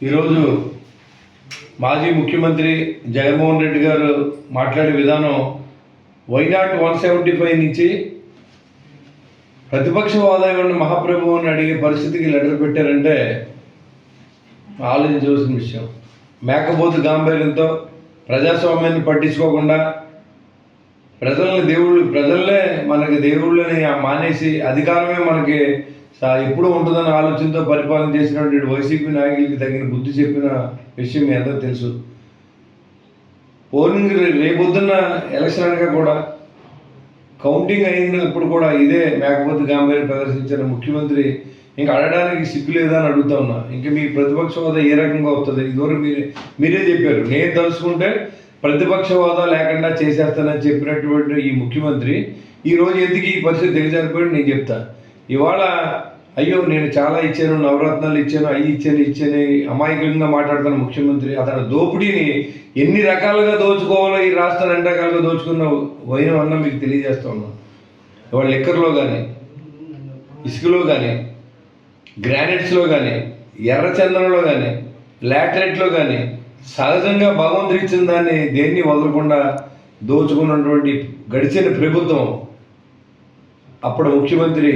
ఈరోజు మాజీ ముఖ్యమంత్రి జగన్మోహన్ రెడ్డి గారు మాట్లాడే విధానం వైనాట్ వన్ సెవెంటీ ఫైవ్ నుంచి ప్రతిపక్ష హోదా మహాప్రభు మహాప్రభువుని అడిగే పరిస్థితికి లెటర్ పెట్టారంటే ఆలోచించవలసిన విషయం. మేకపోతు గాంభీర్యంతో ప్రజాస్వామ్యాన్ని పట్టించుకోకుండా ప్రజల్ని దేవుళ్ళు ప్రజల్లే మనకి దేవుళ్ళని మానేసి అధికారమే మనకి ఎప్పుడు ఉంటుందన్న ఆలోచనతో పరిపాలన చేసినటువంటి వైసీపీ నాయకులకి తగిన బుద్ధి చెప్పిన విషయం మీ అందరూ తెలుసు. పోలింగ్ రేపొద్దున్న ఎలక్షన్ అనగా కూడా కౌంటింగ్ అయినప్పుడు కూడా ఇదే మేకపోతే గాంభీర్యం ప్రదర్శించిన ముఖ్యమంత్రి ఇంకా అడగడానికి సిగ్గు లేదా అని అడుగుతా ఉన్నా. ఇంకా మీ ప్రతిపక్ష హోదా ఏ రకంగా వస్తుంది ఇదివరకు మీరే మీరే చెప్పారు. నేను తలుచుకుంటే ప్రతిపక్ష హోదా లేకుండా చేసేస్తానని చెప్పినటువంటి ఈ ముఖ్యమంత్రి ఈ రోజు ఎందుకు ఈ పరిస్థితి దిగజారిపోయి నేను చెప్తాను ఇవాళ అయ్యో నేను చాలా ఇచ్చాను నవరత్నాలు ఇచ్చాను అవి ఇచ్చాను ఇచ్చాను అమాయకంగా మాట్లాడుతున్న ముఖ్యమంత్రి అతను దోపిడీని ఎన్ని రకాలుగా దోచుకోవాలో ఈ రాష్ట్రాన్ని ఎన్ని రకాలుగా దోచుకున్న వైనం అన్న మీకు తెలియజేస్తా ఉన్నాను ఇవాళ లిక్కర్లో కానీ ఇసుకలో కానీ గ్రానైట్స్లో కానీ ఎర్రచందనంలో కానీ లాటరైట్లో కానీ సహజంగా భగవంతుడు ఇచ్చిన దాన్ని దేన్ని వదలకుండా దోచుకున్నటువంటి గడిచిన ప్రభుత్వం అప్పుడు ముఖ్యమంత్రి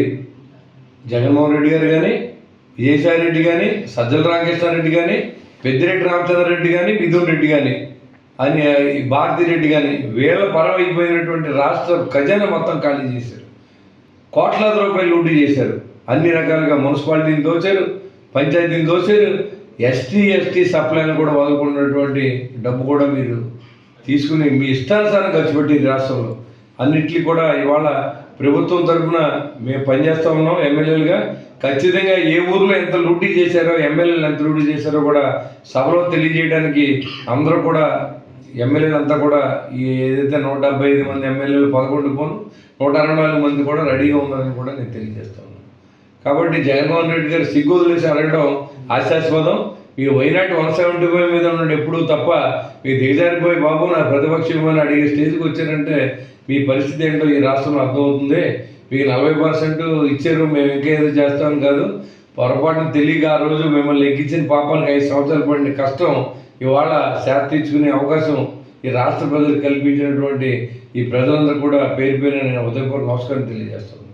జగన్మోహన్ రెడ్డి గారు కానీ విజయసాయి రెడ్డి కానీ సజ్జల రామకృష్ణారెడ్డి కానీ పెద్దిరెడ్డి రామచంద్రరెడ్డి కానీ మిథున్ రెడ్డి కానీ అని భారతీ రెడ్డి కానీ వేల పరమైపోయినటువంటి రాష్ట్ర ఖజానా మొత్తం ఖాళీ చేశారు. కోట్లాది రూపాయలు లూటీ చేశారు. అన్ని రకాలుగా మున్సిపాలిటీని దోచారు పంచాయతీని దోచారు. ఎస్టీ ఎస్టీ సప్లైని కూడా వదులుకున్నటువంటి డబ్బు కూడా మీరు తీసుకుని మీ ఇష్టానుసారం ఖర్చు పెట్టింది రాష్ట్రంలో. అన్నిటికీ కూడా ఇవాళ ప్రభుత్వం తరఫున మేము పనిచేస్తూ ఉన్నాం ఎమ్మెల్యేలుగా. ఖచ్చితంగా ఏ ఊర్లో ఎంత లూటీ చేశారో ఎమ్మెల్యేలు ఎంత లూటీ చేశారో కూడా సభలో తెలియజేయడానికి అందరూ కూడా ఎమ్మెల్యేలు అంతా కూడా ఈ ఏదైతే నూట డెబ్బై ఐదు మంది ఎమ్మెల్యేలు పదకొండు పోను నూట అరవై నాలుగు మంది కూడా రెడీగా ఉన్నారని కూడా నేను తెలియజేస్తాను కాబట్టి జగన్మోహన్ రెడ్డి గారు సిగ్గు వదిలేసి అడగడం హాస్యాస్పదం. ఈ వైనాట్ వన్ సెవెంటీ ఫైవ్ మీద ఉన్నాడు ఎప్పుడూ తప్ప మీ దిగజారిపోయి బాబు నా ప్రతిపక్షం అని అడిగే స్టేజ్కి వచ్చారంటే మీ పరిస్థితి ఏంటో ఈ రాష్ట్రంలో అర్థమవుతుంది. మీకు నలభై పర్సెంట్ ఇచ్చారు మేము ఇంకేదో చేస్తాం కాదు. పొరపాటున తెలియక ఆ రోజు మిమ్మల్ని ఎక్కించిన పాపానికి ఐదు సంవత్సరాలు పడిన కష్టం ఇవాళ శాత తీర్చుకునే అవకాశం ఈ రాష్ట్ర ప్రజలు కల్పించినటువంటి ఈ ప్రజలందరూ కూడా పేరు పేరు నేను ఉదయపూర్ నమస్కారం తెలియజేస్తాను.